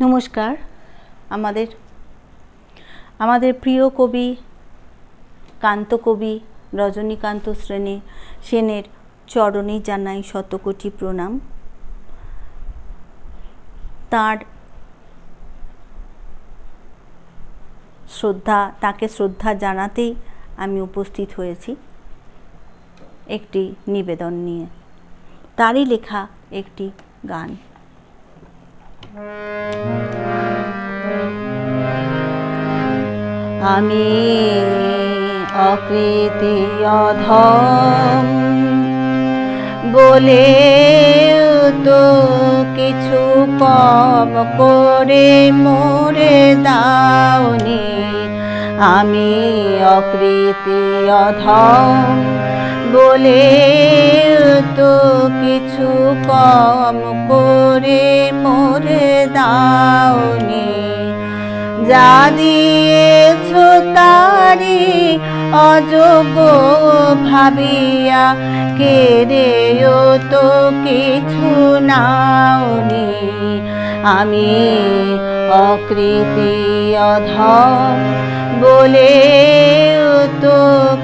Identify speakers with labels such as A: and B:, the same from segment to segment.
A: নমস্কার। আমাদের আমাদের প্রিয় কবি কান্তকবি রজনীকান্ত শ্রেণি সেনের চরণে জানাই শতকোটি প্রণাম। তার শ্রদ্ধা, তাকে শ্রদ্ধা জানাতেই আমি উপস্থিত হয়েছি একটি নিবেদন নিয়ে। তারই লেখা একটি গান। আমি অকৃতি অধম বলে তো কিছু কম করে মোরে দাওনি। আমি অকৃতি অধম বলে তো কিছু কম করে মোরে দাওনি। যা দিয়েছ তারি অযোগ্য ভাবিয়া কেড়েও তো কিছু নাওনি। আমি অকৃতি অধম বলে তো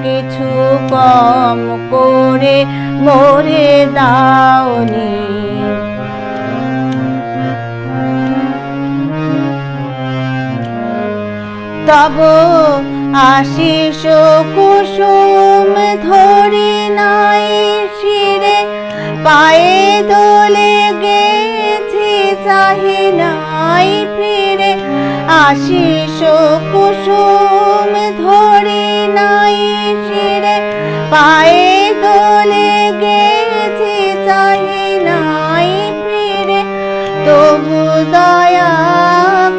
A: কিছু কম করে মোরে দাওনি। তব আশিস কুসুম ধরি নাই শিরে, পায়ে দোলে গেছি চাহি নাই ফিরে। আশিস কুসুম তবু দয়া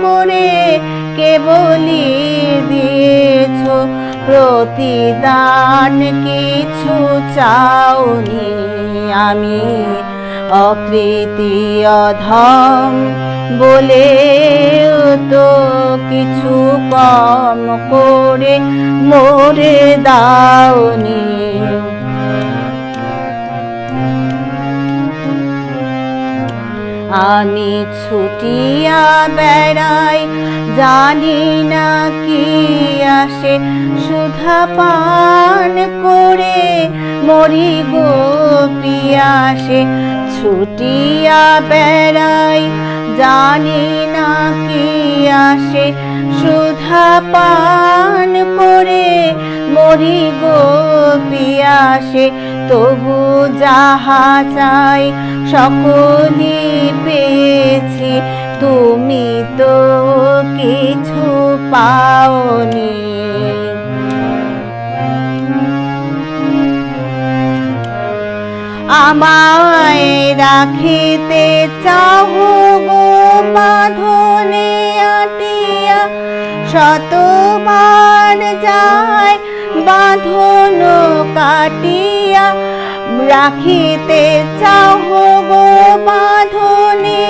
A: করে কেবলি দিয়েছ? প্রতিদান কিছু চাওনি আমি। অকৃতি অধম বলে তো কিছু কম করে মোরে দাওনি। আমি ছুটিয়া বেড়াই, জানি না কি আসে। সুধা পান করে মরি গো পিয়াসে। ছুটিয়া বেড়াই, জানি না কি আসে। সুধা পান করে মরি গো পিয়াসে। তবু যাহা চাই সকলই পেয়েছি। তুমি তো কিছু পাওনি। আমায় রাখিতে চাহ গো বাঁধনে আটিয়া। শতবার যায় বাঁধন কাটিয়া রাখিতে চাহ গো বাঁধনে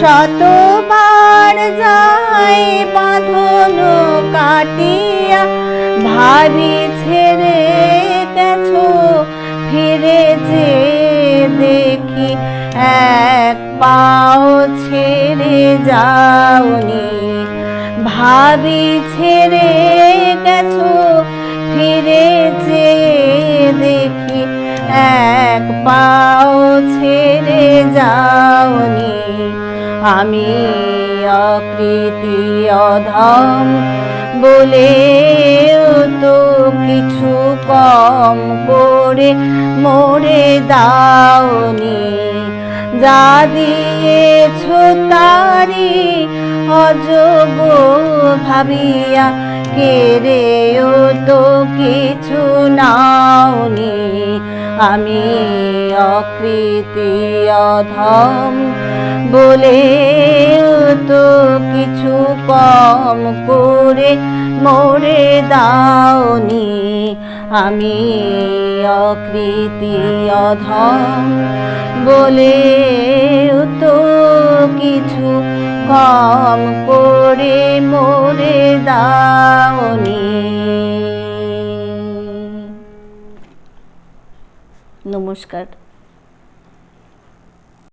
A: শতবার যায় বাঁধন কাটিয়া, ভাবি ছেড়ে গেছো, ফিরে যে দেখি এক পাও ছেড়ে যাওনি। ভাবি ছেড়ে গেছো ফিরে যে দেখি, এক পাও ছেড়ে যাওনি। আমি অকৃতি অধম, বলে তো কিছু কম করে মোরে দাওনি। যা দিয়েছ তারি অযোগ্য ভাবিয়া কেড়েও আমি অকৃতি অধম বলে তো কিছু কম করে মোরে দাওনি। আমি অকৃতি অধম বলে তো কিছু কম করে মোরে দাওনি। নমস্কার।